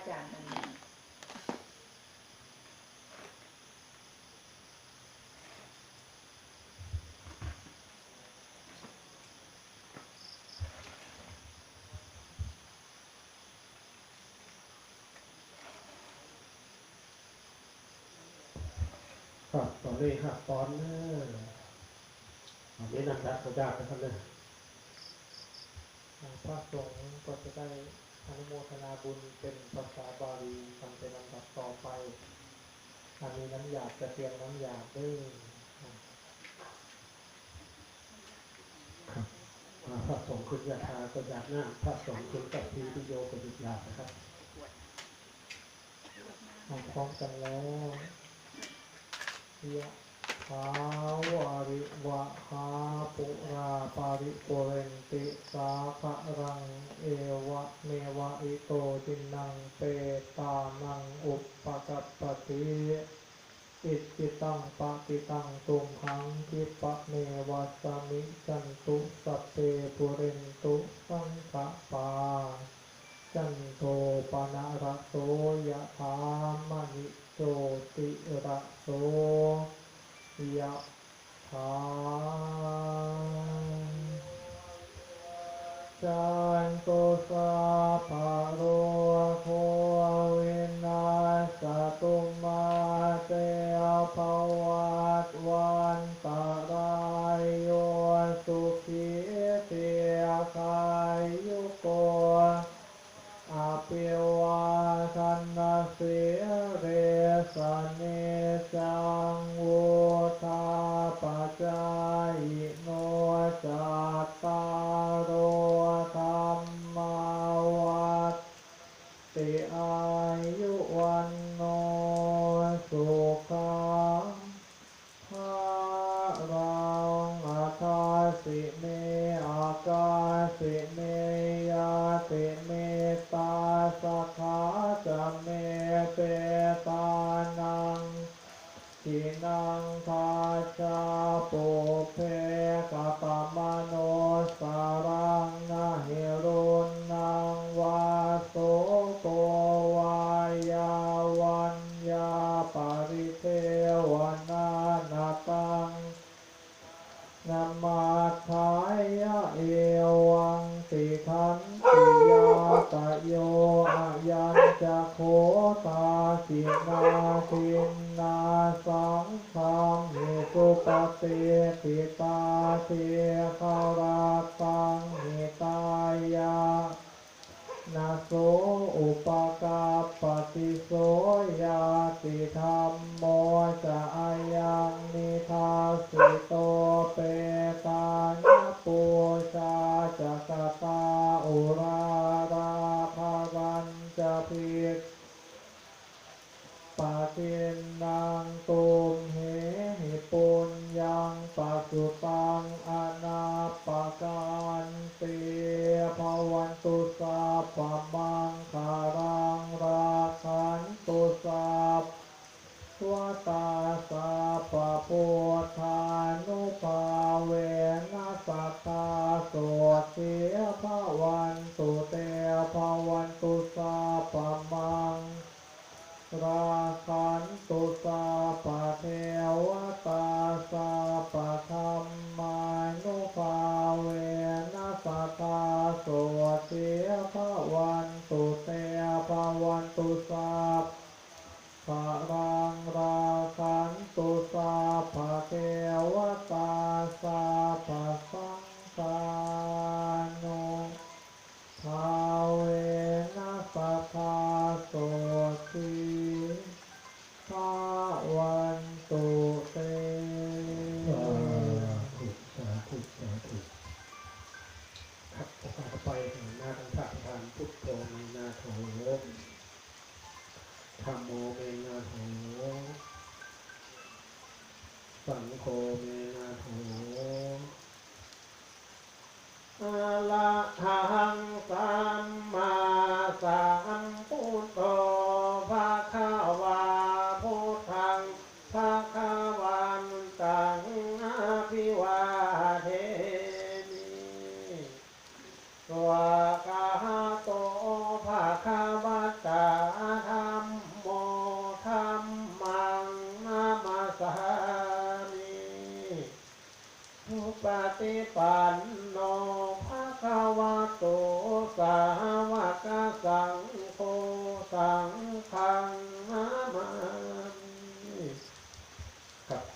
อาจารย์อันนี้ครับตอนนี้ครับตอนเนอตอนนี้นำดับกระดาษนะครับเนี่ยทางพระสงฆ์ก็จะได้ อนุโมทนาบุญเป็นภาษาบาลีทำเป็นลำดับต่อไปอันนี้น้ำหยาบจะเตรียมน้ำหยาบด้วยครับพระสงฆ์คุณยาทาก็อยากหน้าพระสงฆ์คุณกับพีพิโยก็หยุยานะครับพร้อมกันแล้วเยอะาวาริวะหาปุราปาริปุเรนติสาภะรังเอวะเมวะอิโตจินังเปตานังอุปปกัปปติอิจิตังปฏิตังตุมหังคิปะเมวะสมิจันตุสัพเพปุเรนตุสังกปาจันโทปนะระโสยะถามณิโชติระโส ยะถาจันโตสาภาโร โนสาร เทภาราตังหิตายานาโสอุปกาปฏิโสยาติธรรมโมจะอายังนิทาสิโตเป ปังอนา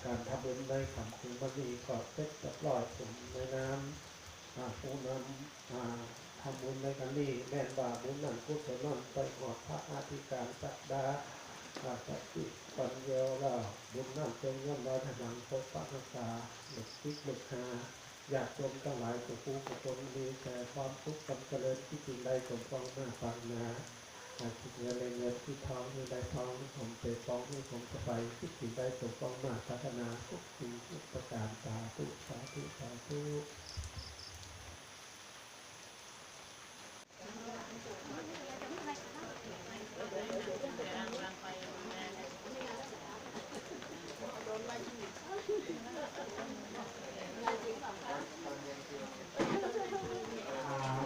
การทำบุญในคำคุณบันีก็เสร็จเรียบร้อยผมในน้ำอาผู้นำอาทำบุญในกันนี้แม่นว่าบุญนั้นกุศลนั้นไปหอดพระอาธิการสักดาอาสักจิปัญโยเราบุญนั้นเป็นเงินร้อยถนังพบปะรักษาหลุดคิดหลุดหาอยากจมทั้งหลายสุขูกุศลมีแต่ความทุกข์ความเริญที่จริงได้สมปองหน้าฟังนา อาทิเงินเลยเงินที่ท้องมีได้ท้องผมเปฟองที่ผมจะไปที่จริงได้สมปองหน้าพัฒนาทุกสิ่งทุกประการสาธุสาธุสาธุ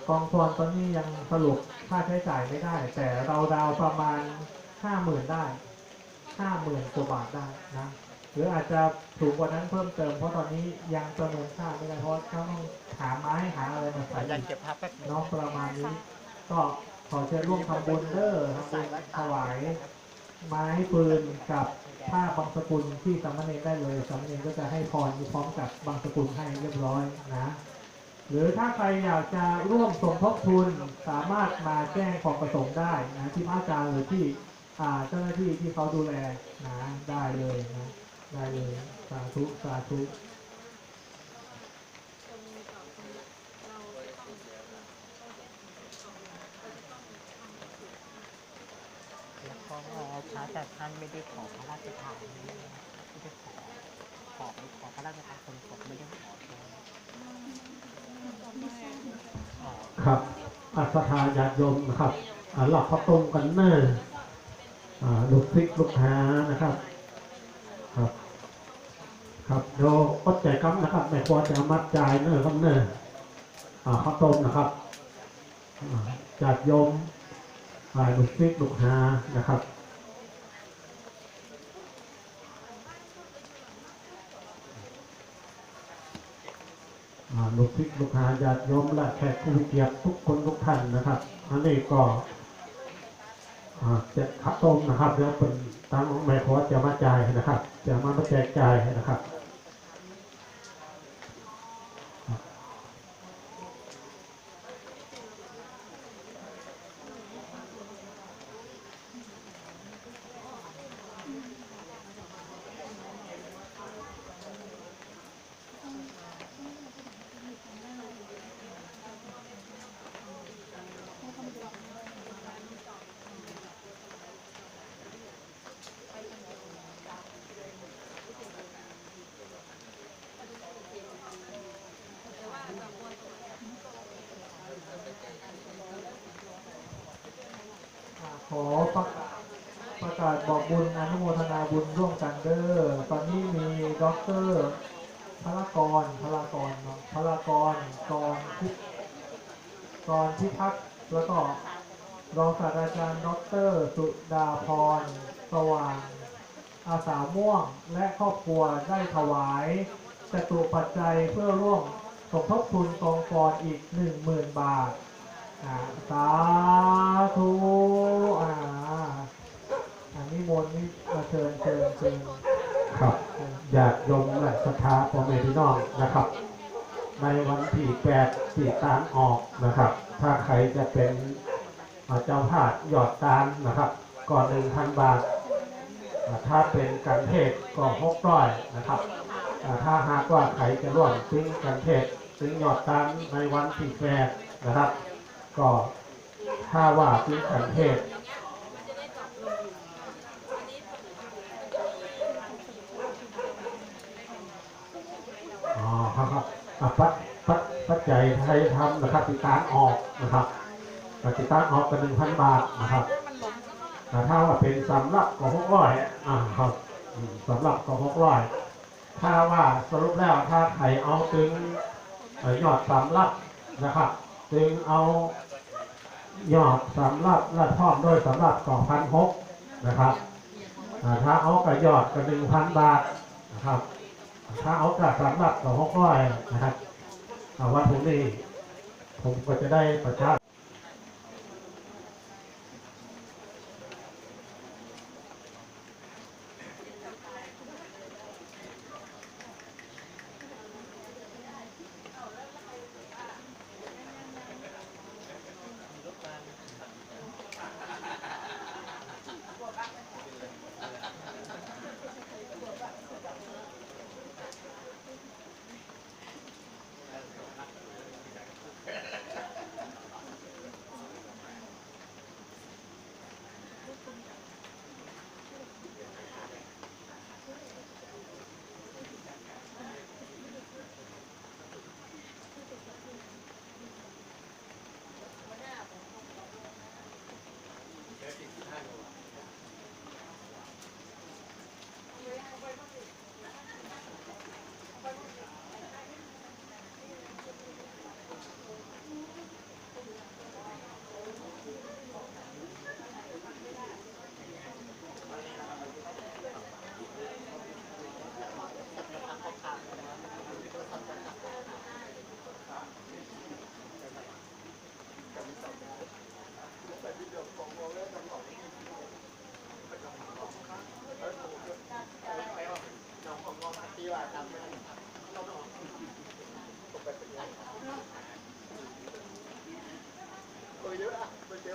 กองทุนตอนนี้ยังสรุป ค่าใช้จ่ายไม่ได้ แต่เราดาวประมาณห้าหมื่นได้ห้าหมื่นกว่าบาทได้นะหรืออาจจะถูกกว่านั้นเพิ่มเติมเพราะตอนนี้ยังประเมินค่าไม่ได้เพราะเขาต้องหาไม้หาอะไรมาใส่อยากเก็บภาพแป๊บนึงเน้องประมาณนี้ ก็ขอเชิญร่วมทำบุญเด้อทำบุญถวายไม้ปืนกับผ้าบางสกุลที่สามเณรได้เลยสามเณรก็จะให้พรพร้อมกับบางสกุลให้เรียบร้อยนะ หรือถ้าใครอยากจะร่วมสมทบทุนสามารถมาแจ้งความประสงค์ได้นะที่พระอาจารย์หรือที่เจ้าหน้าที่ที่เขาดูแลนะได้เลยนะได้เลยสาธุสาธุแล้วก็พระแต่ท่านไม่ได้ขอพระราชทานไม่ได้ขอขอขอพระราชทานคนศพไม่ได้ขอ ครับอัศธาญาติโยมนะครับหลับพระตรงกันเนอร์อ่าลูกพริกลูกหานะครับ ครับ ครับเดี๋ยวก็ใจกำนะครับแม่ควรจะมัดจายเนอร์กำเนอร์อ่าข้าวต้มนะครับอ่าญาติโยมลูกพริกลูกหานะครับ ลูกศิษย์ลูกหาญาติโยมและแขกผู้เกียรติทุกคนทุกท่านนะครับ อันนี้ก็จะขับต้มนะครับ แล้วเป็นทางแม่ขอจะมาจ่ายนะครับ จะมาแจกจ่ายนะครับ ขอประกาศประ กาศบอกบุญอนุโมทนาบุญร่วมกันเด้อตอนนี้มีด็อกเตอร์พลากรพลากรเนาะพลากรกรพิกรพิทักษ์แล้วก็รองศาสตราจารย์ด็อกเตอร์สุดาพรสว่าง อาสาม่วงและครอบครัวได้ถวายจตุปัจจัยเพื่อร่วมสมทบทุนกองฟอนอีก 10,000 บาทอ่าสาธุอ่า นนี้มนต์นี่อ่าเชิญเชิญเชิญครับญาติโยมและศรัทธาพ่อแม่พี่น้องนะครับ ในวันที่แปดที่ตามออกนะครับ ถ้าใครจะเป็นอ่าเจ้าภาพหยอดตามนะครับก่อนหนึ่งพันบาท ถ้าเป็นการเทศก็หกร้อยนะครับถ้าหากว่าใครจะร่วมซึ่งการเทศซึ่งหยอดตามในวันที่แปดนะครับ ก็ถ้าว่าซึ่งการเทศ อ๋อครับครับอะปัจปัจปัจจัยไทยทำนะครับติดตามออกนะครับอะติดตามออกกันหนึ่งพันบาทนะครับแต่ถ้าว่าเป็นสำหรับกองหกร้อยอ่าครับสำหรับกองหกร้อยถ้าว่าสรุปแล้วถ้าใครเอาถึงยอดสำรับนะครับถึงเอายอดสำรับและพร้อมด้วยสำรับสองพันหกนะครับถ้าเอากับยอดกันหนึ่งพันบาทนะครับ ถ้าเอากระสำหรับสองข้อยนะครับอาวันพรุ่งนี้ผมก็จะได้ประชา